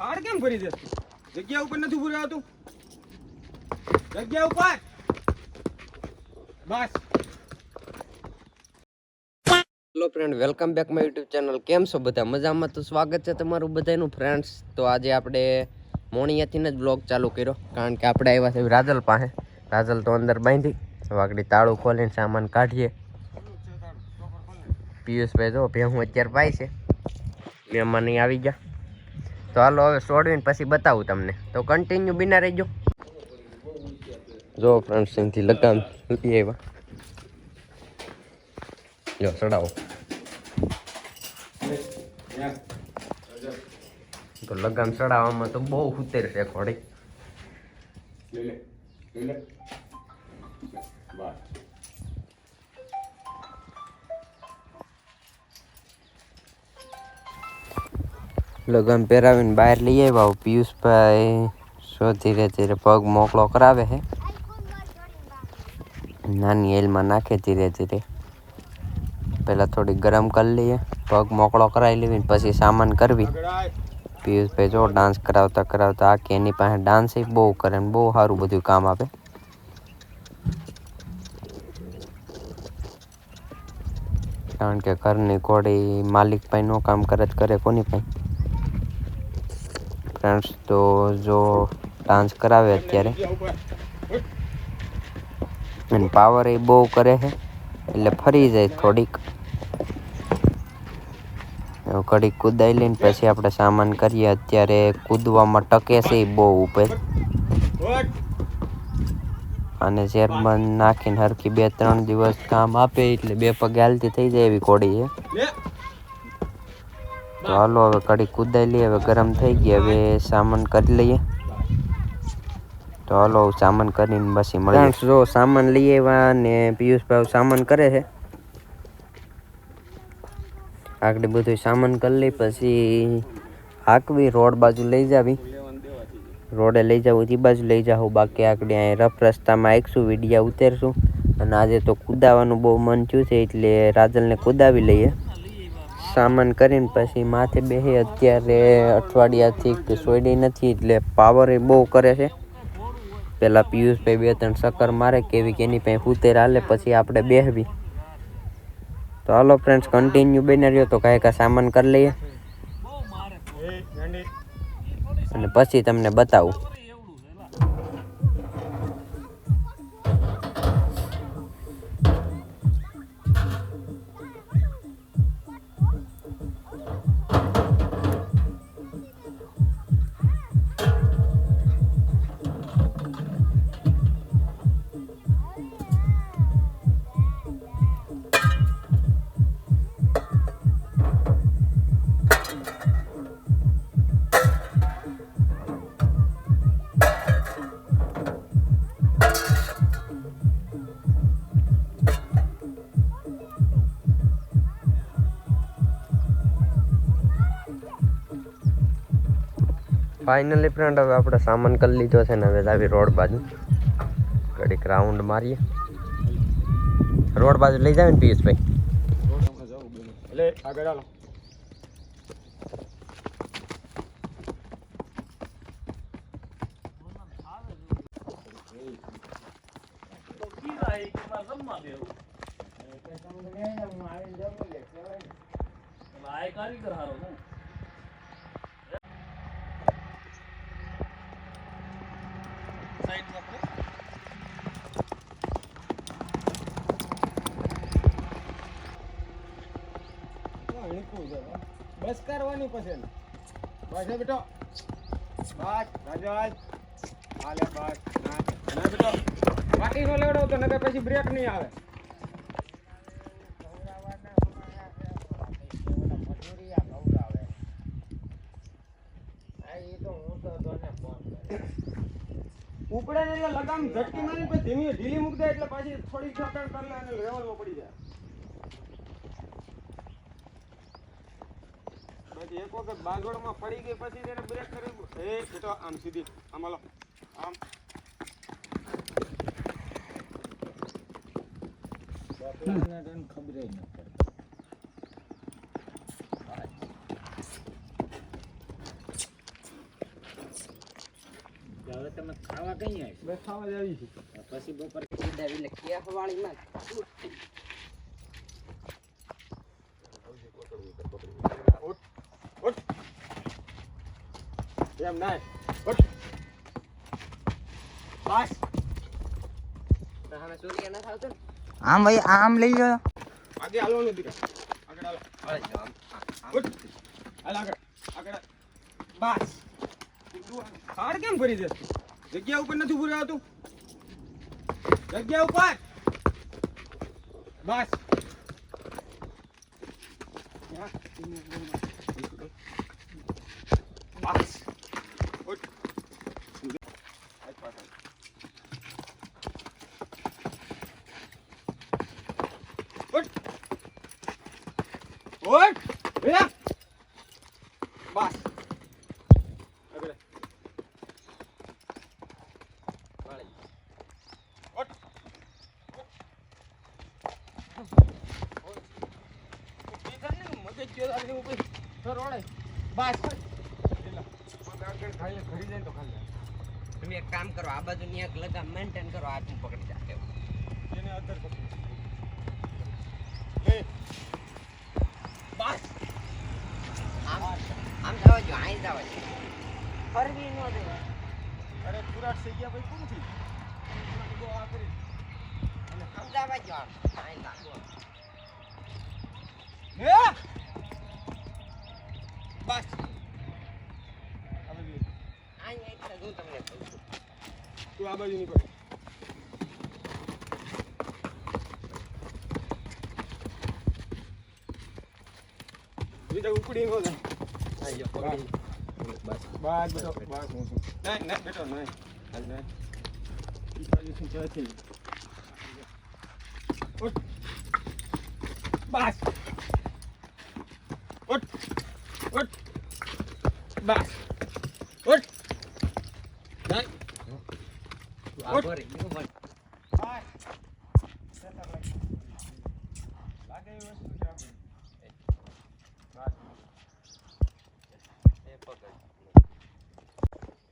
હાડ કેમ ફરી દે જગ્યા ઉપર નથી ઉભું રહેવાતું જગ્યા ઉપર બસ hello friend welcome back my YouTube channel કેમ છો બધા? મજામાં તો સ્વાગત છે તમારું બધાનું ફ્રેન્ડ્સ તો આજે આપણે મોણિયાથી જ બ્લોગ ચાલુ કર્યો. કારણ કે આપણે આવ્યા છે રાજલ પાસે. રાજલ તો અંદર બાંધી, વાગડી તાળું ખોલીને સામાન કાઢીએ. પિયુષભાઈ જો ભેહું અત્યારે પાય છે. મહેમાન આવી ગયા. તો હાલો હવે છોડવીને પછી બતાવું તમને. તો કન્ટિન્યુ બિના રહેજો. જો ફ્રેન્ડ્સ અહીંથી લગામ લઈ આવ્યા. જો, ચડાવો. તો લગામ ચડાવવામાં તો બહુ ઉતેર છે ઘોડી લે લગામ પહેરાવીને બહાર લઈ આવ્યા પિયુષભાઈ સો ધીરે ધીરે પગ મોકળો કરાવે છે નાની એલમાં નાખે ધીરે ધીરે. પહેલાં થોડી ગરમ કરી લઈએ, પગ મોકળો કરાવી લેવી પછી સામાન કરવી. પિયુષભાઈ જો ડાન્સ કરાવતા કરાવતા આખી એની પાસે ડાન્સ બહુ કરે ને બહુ સારું બધું કામ આપે. કારણ કે ઘરની ઘોડી માલિક પાસે નો કામ કરે જ કરે કોની પાસે? ફ્રેન્ડ્સ તો જો ડાન્સ કરાવે અત્યારે. અને પાવર એ બહુ કરે છે, એટલે ફરી જાય થોડીક. ઘડીક કૂદાઈ લઈને પછી આપણે સામાન કરીએ. અત્યારે કૂદવામાં ટકે છે એ બહુ ઉપર. અને ઝેરબંધ નાખીને હરખી બે ત્રણ દિવસ કામ આપે, એટલે બે પગે હાલતી થઈ જાય એવી કોડી છે. તો હાલો, હવે કડી કુદાઈ લઈએ, હવે ગરમ થઈ ગઈ, હવે સામાન કરી લઈએ. તો હાલો સામાન કરીને પછી મળીએ. જો સામાન લઈ આવ્યા ને પિયુષભાઈ સામાન કરે છે. આગળ બધું સામાન કરી લઈ, પછી હાકવી, રોડ બાજુ લઈ જાવી. રોડે લઈ જાવું એ બાજુ લઈ જાઉં બાકી આગળ અહીં રફ રસ્તામાં આવીશું વિડીયા ઉતરશું. અને આજે તો કુદાવાનું બહુ મન થયું છે, એટલે રાજલને કુદાવી લઈએ. સામાન કરીને પછી માથે બેસી અત્યારે અઠવાડિયાથી સોયડી નથી એટલે પાવર એ બહુ કરે છે. પેલા પિયુષભાઈ બે ત્રણ ચક્કર મારે કેવી કે એની પાસે ઉતેર હાલે પછી આપણે બેહવી. તો હાલો ફ્રેન્ડ્સ કન્ટિન્યુ બની રહ્યો તો કાંઈ કાંઈ સામાન કરી લઈએ. અને પછી તમને બતાવું. ફાઇનલી ફ્રેન્ડ હવે આપણે સામાન કરી લીધો છે ને હવે આવી રોડ બાજુ. ઘડીક રાઉન્ડ મારીએ. રોડ બાજુ લઈ જાવ ને પિયુષભાઈ? ભાઈ જવું બેન. લે આગળ હાલો હા, હીકું છે, હો. કરવાની પછી ને. બસ હે બેટો બસ રાજવાજ હાલે બસ ના. ના બેટો પાટી નો લેવડો તો નકર પછી બ્રેક નહીં આવે. ઉપડે એટલે લગામ ઝટકી મારી પછી ધીમી ઢીલી મૂકી દે એટલે પાછી થોડી છટણ કરી લે અને લેવલમાં પડી જાય. પછી એક વખત બાગોળમાં પડી ગઈ પછી તેને બ્રેક કરી એ બેટો આમ સીધી આમ હાલો. આમ. ખબર નથી હવે તમે ખાવા કઈ આવી ખાવા જ આવી પછી બપોર એટલે કેહવાળીમાં એમ નાય બસ સૂર્ય ન ને આમ ભાઈ આમ લઈ ગયો આગે હાલવાનું દીકરા. આગળ હાલો. હાલ. હાલ આગળ. આગળ. બસ. હાડ કેમ કરી દે જગ્યા ઉપર નથી ઉભું આવતું જગ્યા ઉપર. બસ. બસ ઉઠ. હાથ પાછળ. ઉઠ. ઉઠ. બે. બસ આગળ વાળી. ઉઠ. ઊભી થા ને, મગજ ગયો આગળ ઊભી. તો રોડે. બસ. ઘડી જાય તો ખાલી તમે એક કામ કરો આ બાજુ ની એક લગામ મેન્ટેન કરો હાથ હું પકડી જાય એને અંદર પકડી. લે. બસ. આમ આમ જવા જો અહીં જવા જો ફરવી ન દે. અરે પુરાટ થઈ ગયા ભાઈ કોણથી પુરાટ આ કરી. અને આમ જવા જો આમ. અહીં લાગો હે બસ. હું તમને કહું છું તું આ બાજુ નીકળ. બીજા જાય અહીં બસ બસ પકડ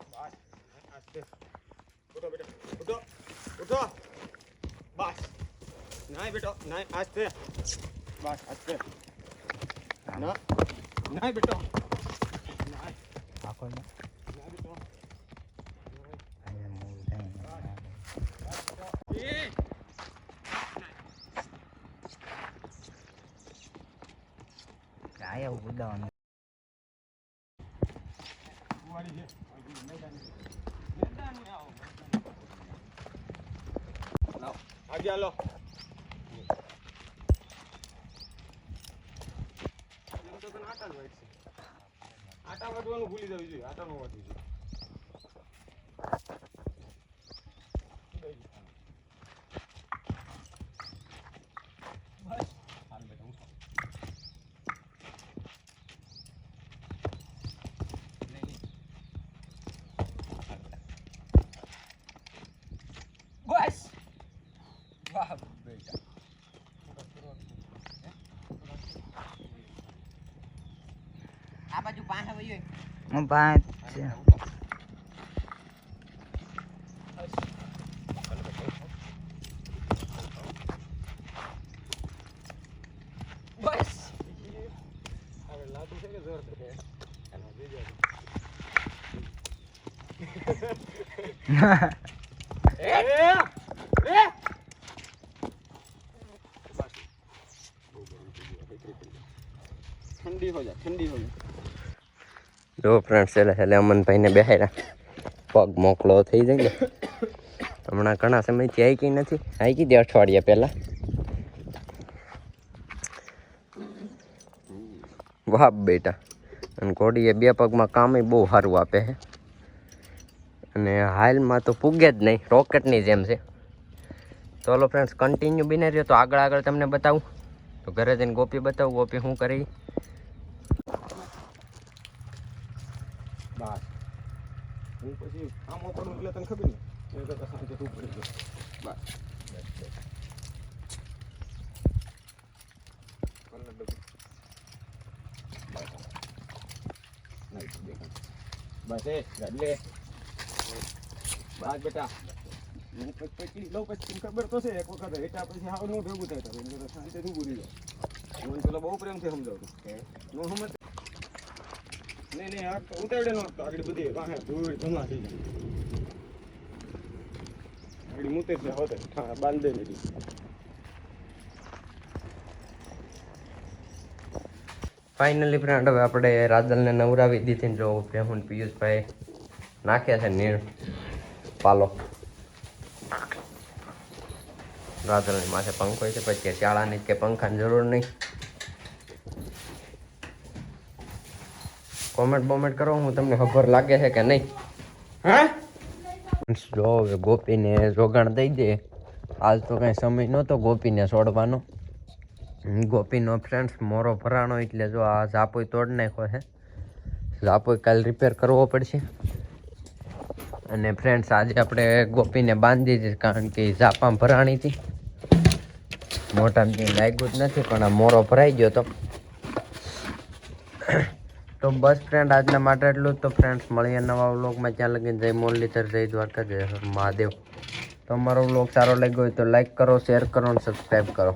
બસ આસ્તે ઉઠો. બેટો. ઉઠો. ઉઠો. બસ. નાય બેટો. નાય આસ્તે બસ આસ્તે ના. નાય બેટો. આખો ને. નાય બેટો અહીંયા મૂળ થાય. એ આયા એવું છે લાવો આગે હાલો તો તને આટા જ વાટશે. આટા વાટવાનું ભૂલી જવું જોઈએ આટા નો વાટવું જોઈએ બસ હાલ બેટા ઉઠો નહીં નહીં બસ વાહ બેટા આ બાજુ પાસે વયો હું પાંચ છે. બસ હવે લાદુ છે કે જોર દે એનો બીજો એ એ એ ઠંડી હો જા ઠંડી હો જા જો ફ્રેન્ડ્સ એટલે એટલે અમનભાઈને બેહાડ્યા પગ મોકલો, થઈ જાય ને. હમણાં ઘણા સમયથી આવી નથી. આવી ગઈ હતી અઠવાડિયા પહેલાં. વાહ બેટા. અને ઘોડીએ બે પગમાં કામે બહુ સારું આપે છે અને હાલમાં તો પૂગે જ નહીં, રોકેટની જેમ છે. હલો ફ્રેન્ડ્સ કન્ટિન્યુ બિને રહ્યો તો આગળ આગળ તમને બતાવું. તો ઘરે જઈને ગોપી બતાવું, ગોપી શું કરી બસ હું પછી આમ ઓપડું એટલે તને ખબર ને એ કરતા શાંતિ તું પડી ગયો. બસ. બસ એ ગાડી બસ બેટા. હું પછી લઉં પછી ખબર તો છે એક વખત એટલા પછી નું ભેગું થાય તારું. એટલે શાંતિથી જાવ હું પેલા બહુ પ્રેમથી સમજાવતો. નો સમજ નો ફાઇનલી ફ્રેન્ડ હવે આપણે રાદલને નવરાવી દીધી ને જો ભેહુન પિયુષભાઈ નાખ્યા છે નીર પાલો. રાજલની માથે પંખો છે, પછી ચાળાની કે પંખાની જરૂર નહીં. કોમેન્ટ બોમેન્ટ કરો, હું તમને ખબર લાગે છે કે નહીં? જો હવે ગોપીને જોગાણ દઈ દે. આજ તો કાંઈ સમય નહોતો ગોપીને છોડવાનો. ગોપીનો ફ્રેન્ડ્સ મોરો ભરાણો એટલે જો આ ઝાપોય તોડ નાખ્યો છે. ઝાપોય કાલ રિપેર કરવો પડશે. અને ફ્રેન્ડ્સ આજે આપણે ગોપીને બાંધી દીધી કારણ કે ઝાપામાં ભરાણી હતી. મોટામાં કંઈ લાગ્યું જ નથી, પણ આ મોરો ભરાઈ ગયો તો. તો બસ ફ્રેન્ડ આજના માટે એટલું તો ફ્રેન્ડ્સ મળીએ નવા વ્લોગમાં ત્યાં લગીને જય મુરલીધર, જય દ્વારકા, જય મહાદેવ. તો અમારો વ્લોગ સારો લાગ્યો હોય તો લાઈક કરો શેર કરો અને સબસ્ક્રાઈબ કરો.